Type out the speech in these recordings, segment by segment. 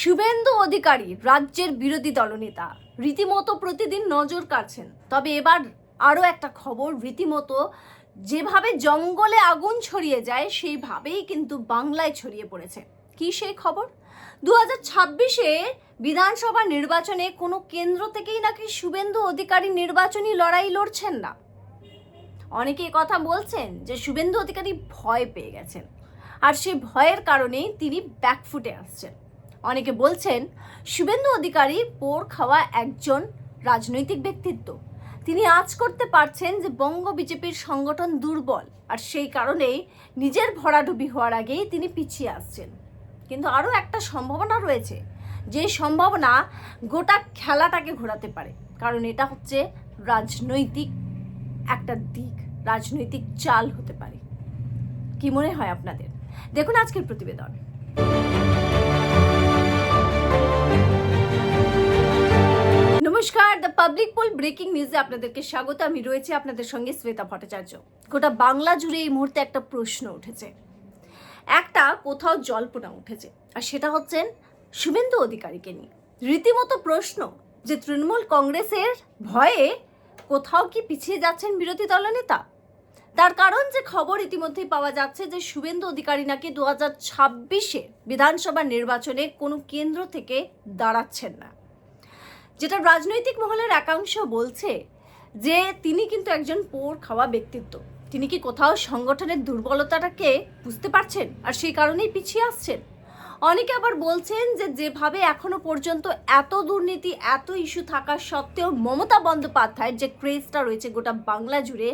শুভেন্দু অধিকারী, রাজ্যের বিরোধী দলনেতা। রীতিমতো প্রতিদিন নজর কাড়ছেন। তবে এবার আরও একটা খবর, রীতিমতো যেভাবে জঙ্গলে আগুন ছড়িয়ে যায়, সেইভাবেই কিন্তু বাংলায় ছড়িয়ে পড়েছে। কি সেই খবর? দু হাজার ছাব্বিশে বিধানসভা নির্বাচনে কোনো কেন্দ্র থেকেই নাকি শুভেন্দু অধিকারী নির্বাচনী লড়াই লড়ছেন না। অনেকে কথা বলছেন যে শুভেন্দু অধিকারী ভয় পেয়ে গেছেন। আর সেই ভয়ের কারণেই তিনি ব্যাকফুটে আসছেন। অনেকে বলছেন, শুভেন্দু অধিকারী পোর খাওয়া একজন রাজনৈতিক ব্যক্তিত্ব। তিনি আজ করতে পারছেন যে বঙ্গ বিজেপির সংগঠন দুর্বল, আর সেই কারণেই নিজের ভরাডুবি হওয়ার আগেই তিনি পিছিয়ে আসছেন। কিন্তু আরও একটা সম্ভাবনা রয়েছে, যে সম্ভাবনা গোটা খেলাটাকে ঘোরাতে পারে, কারণ এটা হচ্ছে রাজনৈতিক একটা দিক, রাজনৈতিক চাল হতে পারে। কি মনে হয় আপনাদের? দেখুন আজকের প্রতিবেদন। নমস্কার দ্য পাবলিক পোল ব্রেকিং নিউজে আপনাদেরকে স্বাগত। আমি রয়েছে আপনাদের সঙ্গে শ্বেতা ভট্টাচার্য। গোটা বাংলা জুড়ে এই মুহূর্তে একটা প্রশ্ন উঠেছে। একটা কোথাও জল্পনা উঠেছে। আর সেটা হচ্ছেন শুভেন্দু অধিকারীকে নিয়ে। রীতিমতো প্রশ্ন যে তৃণমূল কংগ্রেসের ভয়ে কোথাও কি পিছিয়ে যাচ্ছেন বিরোধী দলনেতা? তার কারণ যে খবর ইতিমধ্যেই পাওয়া যাচ্ছে যে শুভেন্দু অধিকারী নাকি দু হাজার ছাব্বিশে বিধানসভা নির্বাচনে কোনো কেন্দ্র থেকে দাঁড়াচ্ছেন না। যেটা রাজনৈতিক মহলের একাংশ বলছে যে তিনি কিন্তু একজন পোর খাওয়া ব্যক্তিত্ব। তিনি কি কোথাও সংগঠনের দুর্বলতাটাকে বুঝতে পারছেন আর সেই কারণেই পিছিয়ে আসছেন? অনেকে আবার বলছেন যে যেভাবে এখনও পর্যন্ত এত দুর্নীতি, এত ইস্যু থাকা সত্ত্বেও মমতা বন্দ্যোপাধ্যায়ের যে ক্রেজটা রয়েছে গোটা বাংলা জুড়ে,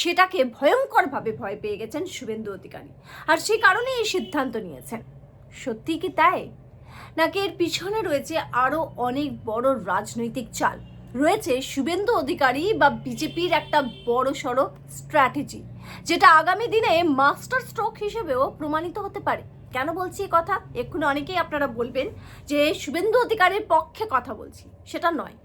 সেটাকে ভয়ঙ্করভাবে ভয় পেয়ে গেছেন শুভেন্দু অধিকারী। আর সেই কারণেই এই সিদ্ধান্ত নিয়েছেন। সত্যি কি তাই? নাকি এর পিছনে রয়েছে আরও অনেক বড় রাজনৈতিক চাল? রয়েছে শুভেন্দু অধিকারী বা বিজেপির একটা বড় সড়ো স্ট্র্যাটেজি যেটা আগামী দিনে মাস্টার স্ট্রোক হিসেবেও প্রমাণিত হতে পারে। কেন বলছি কথা? এক্ষুনি অনেকেই আপনারা বলবেন যে শুভেন্দু অধিকারের পক্ষে কথা বলছি, সেটা নয়।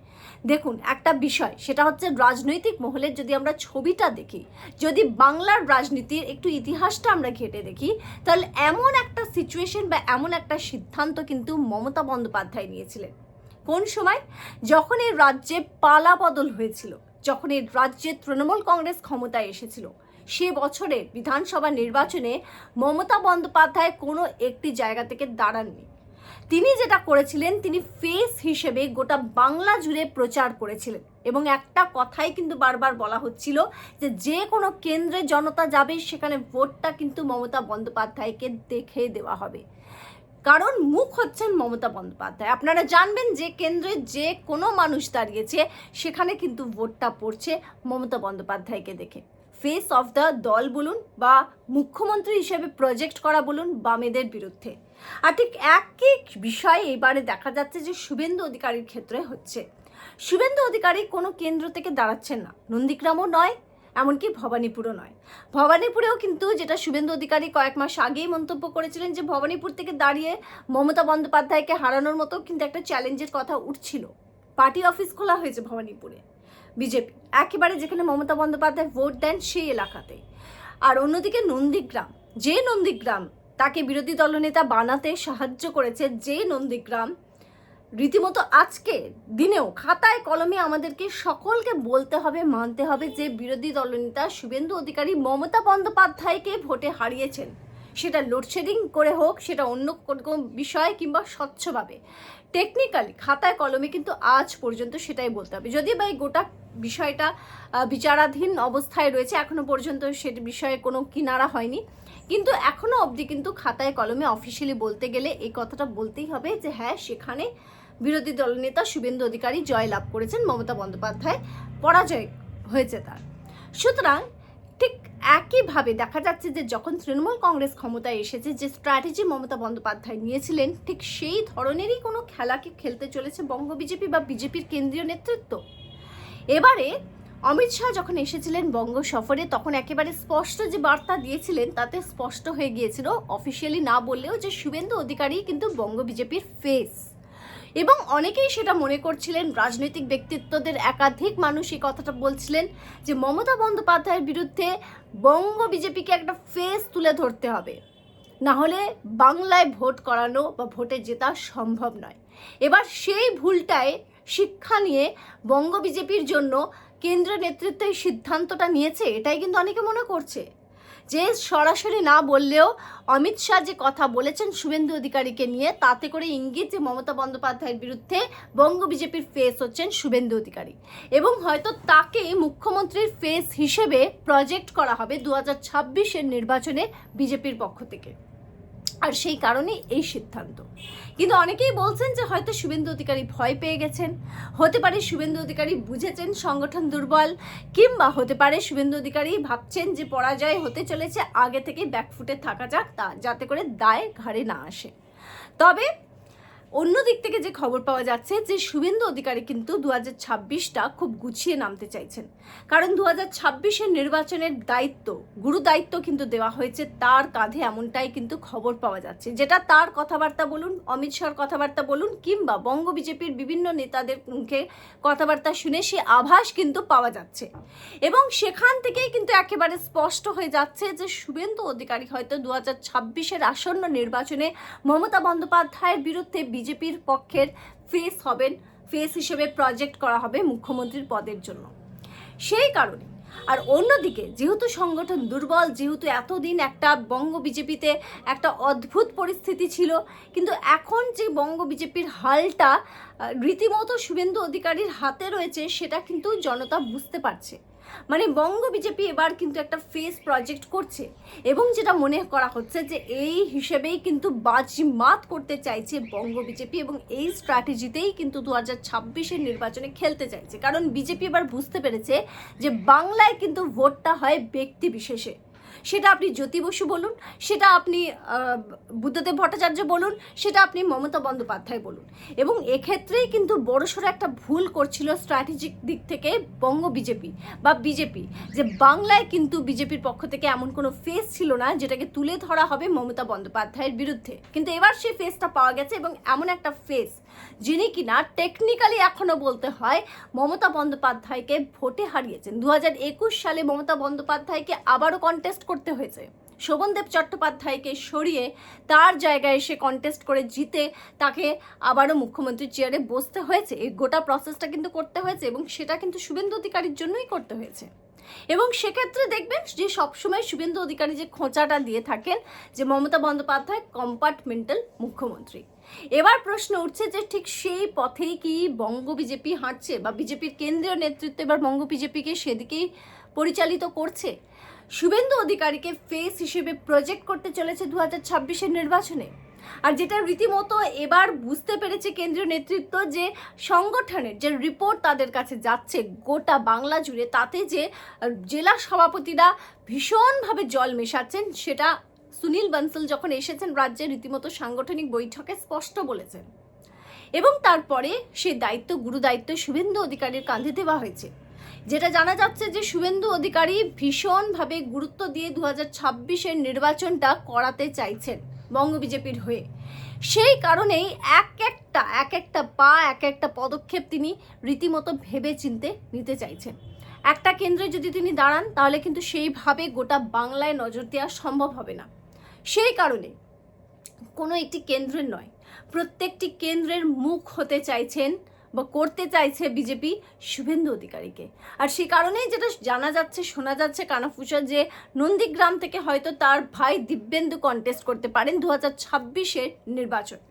দেখুন, একটা বিষয়, সেটা হচ্ছে রাজনৈতিক মহলের যদি আমরা ছবিটা দেখি, যদি বাংলার রাজনীতির একটু ইতিহাসটা আমরা ঘেটে দেখি, তাহলে এমন একটা সিচুয়েশন বা এমন একটা সিদ্ধান্ত কিন্তু মমতা বন্দ্যোপাধ্যায় নিয়েছিলেন। কোন সময়? যখন এই রাজ্যে পালা বদল হয়েছিল, যখন এই রাজ্যে তৃণমূল কংগ্রেস ক্ষমতায় এসেছিল, সে বছরে বিধানসভা নির্বাচনে মমতা বন্দ্যোপাধ্যায় কোনো একটি জায়গা থেকে দাঁড়াননি। তিনি যেটা করেছিলেন, তিনি ফেস হিসেবে গোটা বাংলা জুড়ে প্রচার করেছিলেন। এবং একটা কথাই কিন্তু বারবার বলা হচ্ছিল যে যে কোনো কেন্দ্রে জনতা যাবে, সেখানে ভোটটা কিন্তু মমতা বন্দ্যোপাধ্যায়কে দেখে দেওয়া হবে। কারণ মুখ হচ্ছেন মমতা বন্দ্যোপাধ্যায়। আপনারা জানবেন যে কেন্দ্রে যে কোনো মানুষ দাঁড়িয়েছে, সেখানে কিন্তু ভোটটা পড়ছে মমতা বন্দ্যোপাধ্যায়কে দেখে। ফেস অফ দ্য দল বলুন বা মুখ্যমন্ত্রী হিসেবে প্রজেক্ট করা বলুন বামেদের বিরুদ্ধে। আর ঠিক একই বিষয় এবারে দেখা যাচ্ছে যে শুভেন্দু অধিকারীর ক্ষেত্রে হচ্ছে। শুভেন্দু অধিকারী কোনো কেন্দ্র থেকে দাঁড়াচ্ছেন না। নন্দীগ্রামও নয়, এমনকি ভবানীপুরও নয়। ভবানীপুরেও কিন্তু যেটা শুভেন্দু অধিকারী কয়েক মাস আগেই মন্তব্য করেছিলেন যে ভবানীপুর থেকে দাঁড়িয়ে মমতা বন্দ্যোপাধ্যায়কে হারানোর মতো কিন্তু একটা চ্যালেঞ্জের কথা উঠছিল। পার্টি অফিস খোলা হয়েছে ভবানীপুরে, বিজেপি, একেবারে যেখানে মমতা বন্দ্যোপাধ্যায় ভোট দেন সেই এলাকাতে। আর অন্যদিকে নন্দীগ্রাম, যে নন্দীগ্রাম তাকে বিরোধী দলনেতা বানাতে সাহায্য করেছে যে নন্দীগ্রাম। রীতিমতো আজকে দিনেও খাতায় কলমে আমাদেরকে সকলকে বলতে হবে, মানতে হবে যে বিরোধী দলনেতা শুভেন্দু অধিকারী মমতা বন্দ্যোপাধ্যায়কে ভোটে হারিয়েছেন। সেটা লোডশেডিং করে হোক, সেটা অন্য কোনো বিষয় কিংবা স্বচ্ছভাবে। টেকনিক্যালি খাতায় কলমে কিন্তু আজ পর্যন্ত সেটাই বলতে হবে। যদি বা এই গোটা বিষয়টা বিচারাধীন অবস্থায় রয়েছে, এখনও পর্যন্ত সে বিষয়ে কোনো কিনারা হয়নি। কিন্তু এখনও অবধি কিন্তু খাতায় কলমে অফিসিয়ালি বলতে গেলে এই কথাটা বলতেই হবে যে হ্যাঁ সেখানে বিরোধী দলনেতা শুভেন্দু অধিকারী জয়লাভ করেছেন, মমতা বন্দ্যোপাধ্যায় পরাজয় হয়েছে তার। সুতরাং ঠিক একইভাবে দেখা যাচ্ছে যে যখন তৃণমূল কংগ্রেস ক্ষমতায় এসেছে, যে স্ট্র্যাটেজি মমতা বন্দ্যোপাধ্যায় নিয়েছিলেন, ঠিক সেই ধরনেরই কোনো খেলাকে খেলতে চলেছে বঙ্গ বিজেপি বা বিজেপির কেন্দ্রীয় নেতৃত্ব। এবারে অমিত শাহ যখন এসেছিলেন বঙ্গ সফরে, তখন একেবারে স্পষ্ট যে বার্তা দিয়েছিলেন, তাতে স্পষ্ট হয়ে গিয়েছিল অফিসিয়ালি না বললেও যে শুভেন্দু অধিকারী কিন্তু বঙ্গ বিজেপির ফেস এবং অনেকেই সেটা মনে করছিলেন, রাজনৈতিক ব্যক্তিত্বদের একাধিক মানুষ এই কথাটা বলছিলেন যে মমতা বন্দ্যোপাধ্যায়ের বিরুদ্ধে বঙ্গ বিজেপিকে একটা ফেস তুলে ধরতে হবে। না হলে বাংলায় ভোট করানো বা ভোটে জেতা সম্ভব নয়। এবার সেই ভুলটায় শিক্ষা নিয়ে বঙ্গ বিজেপির জন্য কেন্দ্র নেতৃত্ব এই সিদ্ধান্তটা নিয়েছে, এটাই কিন্তু অনেকে মনে করছে। যে সরাসরি না বললেও অমিত শাহ যে কথা বলেছেন শুভেন্দু অধিকারীকে নিয়ে, তাতে করে ইঙ্গিত যে মমতা বন্দ্যোপাধ্যায়ের বিরুদ্ধে বঙ্গ বিজেপির ফেস হচ্ছেন শুভেন্দু অধিকারী। এবং হয়তো তাকে মুখ্যমন্ত্রীর ফেস হিসেবে প্রজেক্ট করা হবে দু হাজার নির্বাচনে বিজেপির পক্ষ থেকে। আর সেই কারণে এই সিদ্ধান্ত। কিন্তু অনেকেই বলছেন যে হয়তো শুভেন্দু অধিকারী ভয় পেয়ে গেছেন। হতে পারে শুভেন্দু অধিকারী বুঝেছেন সংগঠন দুর্বল, কিংবা হতে পারে শুভেন্দু অধিকারী ভাবছেন যে পরাজয় হতে চলেছে, আগে থেকে ব্যাকফুটে থাকা যাক তা, যাতে করে দায় ঘাড়ে না আসে। তবে অন্য দিক থেকে যে খবর পাওয়া যাচ্ছে যে শুভেন্দু অধিকারী কিন্তু দু হাজার ছাব্বিশটা খুব গুছিয়ে নামতে চাইছেন। কারণ দু হাজার ছাব্বিশের নির্বাচনের দায়িত্ব, গুরু দায়িত্ব কিন্তু দেওয়া হয়েছে তার কাঁধে এমনটাই কিন্তু খবর পাওয়া যাচ্ছে। যেটা তার কথাবার্তা বলুন, অমিত শাহর কথাবার্তা বলুন, কিংবা বঙ্গ বিজেপির বিভিন্ন নেতাদের মুখে কথাবার্তা শুনে সে আভাস কিন্তু পাওয়া যাচ্ছে। এবং সেখান থেকেই কিন্তু একেবারে স্পষ্ট হয়ে যাচ্ছে যে শুভেন্দু অধিকারী হয়তো দু হাজার ছাব্বিশের আসন্ন নির্বাচনে মমতা বন্দ্যোপাধ্যায়ের বিরুদ্ধে বিজেপির পক্ষের ফেস হবেন ফেস হিসেবে প্রজেক্ট করা হবে মুখ্যমন্ত্রীর পদের জন্য। সেই কারণে, আর অন্যদিকে যেহেতু সংগঠন দুর্বল, যেহেতু এতদিন একটা বঙ্গ বিজেপিতে একটা অদ্ভুত পরিস্থিতি ছিল, কিন্তু এখন যে বঙ্গ বিজেপির হালটা রীতিমতো শুভেন্দু অধিকারীর হাতে রয়েছে, সেটা কিন্তু জনতা বুঝতে পারছে। মানে বঙ্গ বিজেপি এবার কিন্তু একটা ফেস প্রজেক্ট করছে এবং যেটা মনে করা হচ্ছে যে এই হিসেবেই কিন্তু বাজি মাত করতে চাইছে বঙ্গ বিজেপি এবং এই স্ট্র্যাটেজিতেই কিন্তু দু হাজার ছাব্বিশের নির্বাচনে খেলতে চাইছে। কারণ বিজেপি এবার বুঝতে পেরেছে যে বাংলায় কিন্তু ভোটটা হয় ব্যক্তি বিশেষে। সেটা আপনি জ্যোতি বসু বলুন, সেটা আপনি বুদ্ধদেব ভট্টাচার্য বলুন, সেটা আপনি মমতা বন্দ্যোপাধ্যায় বলুন। এবং এক্ষেত্রেই কিন্তু বড়সড় একটা ভুল করছিল স্ট্র্যাটেজিক দিক থেকে বঙ্গ বিজেপি বা বিজেপি, যে বাংলায় কিন্তু বিজেপির পক্ষ থেকে এমন কোনো ফেস ছিল না, যেটাকে তুলে ধরা হবে মমতা বন্দ্যোপাধ্যায়ের বিরুদ্ধে। কিন্তু এবার সেই ফেসটা পাওয়া গেছে এবং এমন একটা ফেস যিনি কিনা টেকনিক্যালি এখনও বলতে হয় মমতা বন্দ্যোপাধ্যায়কে ভোটে হারিয়েছেন। দু হাজার একুশ সালে মমতা বন্দ্যোপাধ্যায়কে আবারও কন্টেস্ট করতে হয়েছে। শোভনদেব চট্টোপাধ্যায়কে সরিয়ে তার জায়গায় এসে কন্টেস্ট করে জিতে তাকে আবারও মুখ্যমন্ত্রীর চেয়ারে বসতে হয়েছে। এই গোটা প্রসেসটা কিন্তু করতে হয়েছে এবং সেটা কিন্তু শুভেন্দু অধিকারীর জন্যই করতে হয়েছে। এবং সেক্ষেত্রে দেখবেন যে সবসময় শুভেন্দু অধিকারী যে খোঁচাটা দিয়ে থাকেন যে মমতা বন্দ্যোপাধ্যায় কম্পার্টমেন্টাল মুখ্যমন্ত্রী। এবার প্রশ্ন উঠছে যে ঠিক সেই পথেই কি বঙ্গ বিজেপি হাঁটছে বা বিজেপির কেন্দ্রীয় নেতৃত্ব এবার বঙ্গ বিজেপিকে সেদিকেই পরিচালিত করছে? শুভেন্দু অধিকারীকে ফেস হিসেবে প্রজেক্ট করতে চলেছে দু হাজার ছাব্বিশের নির্বাচনে। আর যেটা রীতিমতো এবার বুঝতে পেরেছে কেন্দ্রীয় নেতৃত্ব যে সংগঠনের যে রিপোর্ট তাদের কাছে যাচ্ছে গোটা বাংলা জুড়ে, তাতে যে জেলা সভাপতিরা ভীষণভাবে জল মেশাচ্ছেন, সেটা সুনীল বানসল যখন এসেছেন রাজ্যে রীতিমতো সাংগঠনিক বৈঠকে স্পষ্ট বলেছেন। এবং তারপরে সে দায়িত্ব গুরু দায়িত্ব শুভেন্দু অধিকারীর কাঁধে দেওয়া হয়েছে। যেটা জানা যাচ্ছে যে শুভেন্দু অধিকারী ভীষণভাবে গুরুত্ব দিয়ে দু হাজার নির্বাচনটা করাতে চাইছেন বঙ্গ বিজেপির হয়ে। সেই কারণেই এক একটা এক একটা পা, এক একটা পদক্ষেপ তিনি রীতিমতো ভেবে চিনতে নিতে চাইছেন। একটা কেন্দ্রে যদি তিনি দাঁড়ান, তাহলে কিন্তু সেইভাবে গোটা বাংলায় নজর দেওয়া সম্ভব হবে না। সেই কারণে কোনো একটি কেন্দ্রের নয়, প্রত্যেকটি কেন্দ্রের মুখ হতে চাইছেন বা করতে চাইছে বিজেপি শুভেন্দু অধিকারীকে। আর সে কারণেই যেটা জানা যাচ্ছে, শোনা যাচ্ছে কানাফুসা যে নন্দীগ্রাম থেকে হয়তো তার ভাই দিব্যেন্দু কন্টেস্ট করতে পারেন দু হাজার ছাব্বিশের নির্বাচন।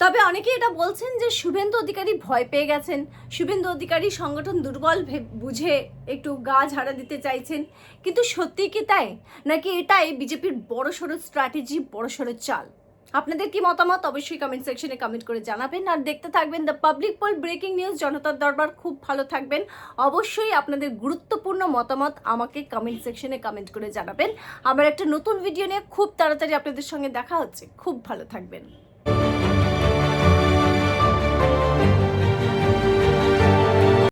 তবে অনেকে এটা বলছেন যে শুভেন্দু অধিকারী ভয় পেয়ে গেছেন। শুভেন্দু অধিকারী সংগঠন দুর্বল বুঝে একটু গা ঝাড়া দিতে চাইছেন। কিন্তু সত্যি কি তাই? নাকি এটাই বিজেপির বড়সড় স্ট্র্যাটেজি বড়সড় চাল? আপনাদের কি মতামত? অবশ্যই কমেন্ট সেকশনে কমেন্ট করে জানাবেন। আর দেখতে থাকবেন the public poll breaking news জনতার দরবার খুব ভালো থাকবেন। অবশ্যই আপনাদের গুরুত্বপূর্ণ মতামত আমাকে কমেন্ট সেকশনে কমেন্ট করে জানাবেন। আমার একটা নতুন ভিডিও নিয়ে খুব তাড়াতাড়ি আপনাদের সঙ্গে দেখা হচ্ছে। খুব ভালো থাকবেন।